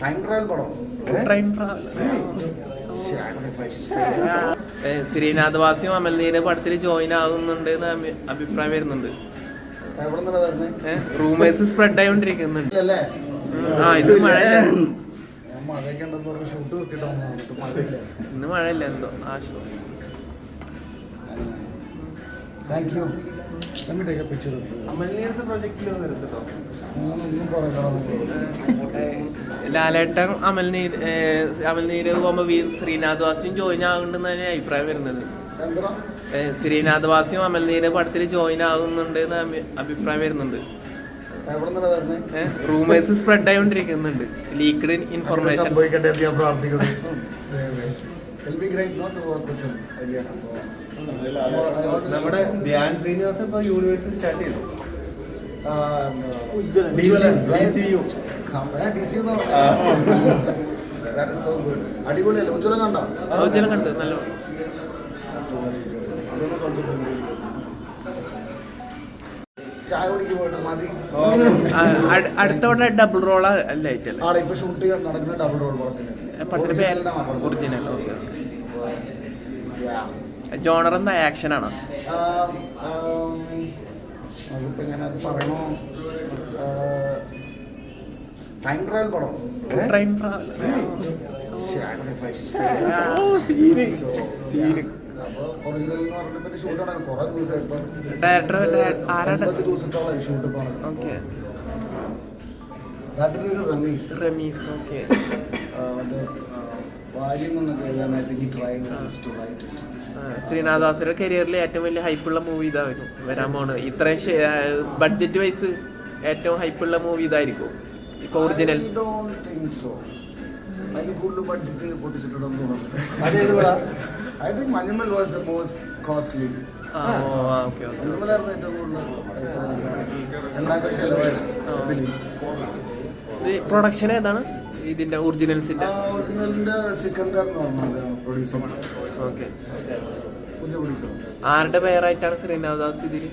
Time trial പടം. Time travel Sreenath വാസിയും അമൽനീര് പടത്തിൽ ജോയിൻ ആകുന്നുണ്ട് എന്ന് അഭിപ്രായം വരുന്നുണ്ട്. റൂമേഴ്സ് സ്പ്രെഡ് ആയിക്കൊണ്ടിരിക്കുന്നുണ്ട് ആ ഇത് മഴ ഇന്ന് മഴയില്ല എന്തോ ആശ്വാസം. Thank you let me take a picture of you. അമൽനീരത്തെ പ്രൊജക്റ്റിൽ വരുന്നുണ്ടോ ഞാനൊന്നും പറയണം ലാലേട്ടൻ അമൽനീര് ഏഹ്, അമൽനീര് പോകുമ്പോ വി ശ്രീനാഥ് വാസിയും ജോയിൻ ആകുന്നുണ്ടെന്ന് തന്നെ അഭിപ്രായം വരുന്നത്. ഏഹ്, ശ്രീനാഥ് വാസിയും അമൽനീര് പടത്തിൽ ജോയിൻ ആകുന്നുണ്ട് എന്ന് അഭി- അഭിപ്രായം വരുന്നുണ്ട്. എവിടെ നിന്നാ വരുന്നത് റൂമേഴ്സ് സ്പ്രെഡ് ആയിക്കൊണ്ടിരിക്കുന്നുണ്ട് ലീക്ക്ഡ് ഇൻഫർമേഷൻ സംഭവിക്കട്ടെ എന്ന് ഞാൻ പ്രാർത്ഥിക്കുന്നു. നമ്മുടെ ധ്യാൻ ശ്രീനിവാസൻ ഇപ്പൊ യൂണിവേഴ്സിറ്റി സ്റ്റാർട്ട് ചെയ്തു. അടിപൊളിയല്ലേ? കണ്ടോ? ഔജ്ജലം കണ്ട്. നല്ല ചായ കുടിക്ക് പോയിട്ട് മതി. ഡബിൾ റോൾ അല്ലേ ആടെ ഇപ്പൊ ഷൂട്ട് നടക്കുന്ന ഡബിൾ റോൾ പടത്തിന്. Original okay. ജോണർ എന്താ ആക്ഷൻ ആണോ? അതിപ്പോ ഞാൻ അത് പറയണോ? ടൈം പടം. ട്രെയിൻ ട്രാവൽ എന്ന് ദിവസത്തോളം ശ്രീനാഥാസിന്റെ കരിയറിൽ ഏറ്റവും വലിയ ഹൈപ്പുള്ള മൂവി ഇതായിരുന്നു. വരാൻ പോണത്. ഇത്രയും ബഡ്ജറ്റ് വൈസ് ഏറ്റവും ഹൈപ്പുള്ള മൂവി ഇതായിരിക്കും. ഇപ്പൊ ഒറിജിനൽ. പ്രൊഡക്ഷൻ ഏതാണ്? ഇതിന്റെ ഒറിജിനൽസിന്റെ? ഒറിജിനലിന്റെ സിക്കന്ദർ എന്ന് പറഞ്ഞത് പ്രൊഡ്യൂസർ ഓക്കെ. പുതിയ പ്രൊഡ്യൂസർ ആരുടെ പേരായിട്ടാണ് ശ്രീനാദാസ് ഇതിൽ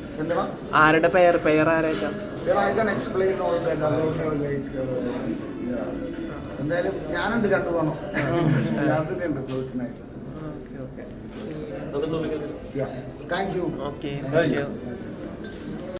ആരുടെ പേര് പേർ ആരായിട്ടാണ് ലൈക്ക് എന്തായാലും ഞാനുണ്ട് രണ്ടു തവണ ഞാൻ തന്നെയുണ്ട് so it's nice okay. Okay thank you okay thank you